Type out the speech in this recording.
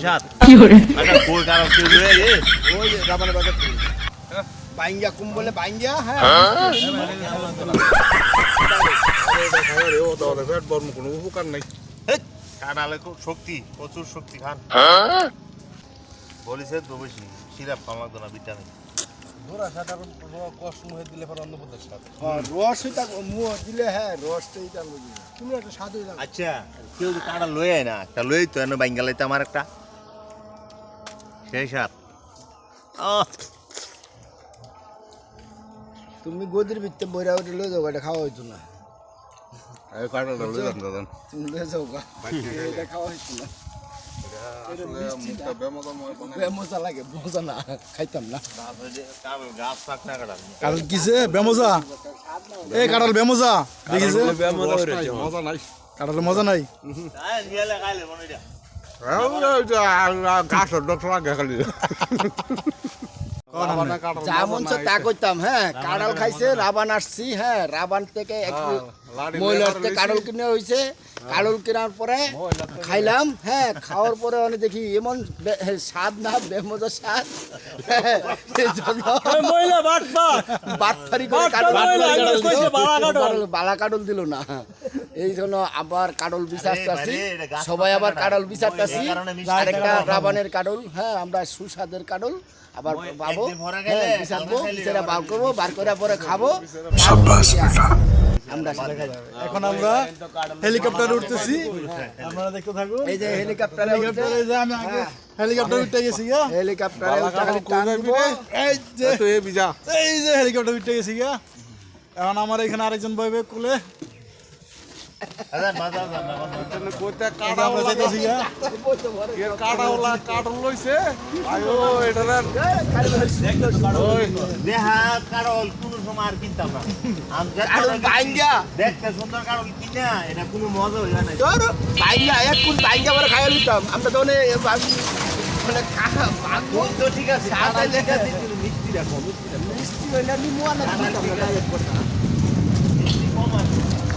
সাত আচ্ছা কই কারও কেউ লয়ে এ ওই যে রাবানের বাজার বাইঙ্গা কুম বাইঙ্গা হ্যাঁ। কোনো উপকার নাই কাটালে খুব শক্তি প্রচুর শক্তি খান। বলিছে তো বেশি সিরাপ খাওয়া না ভিটামিন। ঘোরা সাটার কষ্ট হয়ে দিলে পর অন্য পদের সাথে হ্যাঁ, রস হইতা মুহ দিলে হ্যাঁ রসটাই তার তুমি একটা স্বাদ আচ্ছা কেউ যদি কাটা লয়ে আয় না একটা লই তো এনে বাঙ্গালাইতে আমার একটা। সেই সাত তুমি গদির ভিতরে বইরা উঠে লয়ে যাও এটা খাওয়া হইতো না। এই কাটাটা লই যান দাদা? তুমি লয়ে যাও গা। এটা খাওয়া হইতো না। আসলে মুখটা বেমদময় বানাই বে মজা লাগে মজা না। খাইতাম না। গাছ হইছে, কারও গাছ থাক না কাটা কারণ কিসে? বেমজা? এই কাটাল বেমজা। দেখিছে? কাটাল মজা নাই। মনে গাছের ডক্টর আগে খালি যা মন তা কইতাম হ্যাঁ কাড়াল খাইছে রাবান আসছি হ্যাঁ রাবান থেকে লইছি। কাড়ল কিনে হইছে কাড়ল কেনার পরে খাইলাম হ্যাঁ খাওয়ার পরে অনেক দেখি এমন স্বাদ না বেমজা স্বাদ হ্যাঁ, বাটফারি করে বালা কাটল দিল না এই জন্য আবার কাটল বিচারতে আসি। এই বাড়ি, এটা গাছ সবাই আবার পাকা কাটল কাটল। বিচারতে আসি। এই কারণে মিষ্টি আরেকটা রাবানের কাটল হ্যাঁ আমরা সুস্বাদের কাটল আবার পাবো হ্যাঁ বিচারবো বিচারা বার করব বার করার পরে খাব। আমরা এখন আমরা হেলিকপ্টারে উঠতেছি। আপনারা দেখতে থাকুন। এই যে হেলিকপ্টারে হেলিকপ্টারে যে আমি আগে হেলিকপ্টার উঠতে গেছি গা। হেলিকপ্টারে উঠে খালি কোন এই যে তো এ বিজা। এই যে হেলিকপ্টার উঠতে গেছি গা। এখন আমার এখানে আরেকজন বইবে কুলে। আমরা আমি তো মানে কাহা বাগো তো ঠিক আছে কাটা লেখা লেখা দিছিল মিষ্টি রাখো মিষ্টি হইলে নিমু আনা না মিষ্টি কম আছে।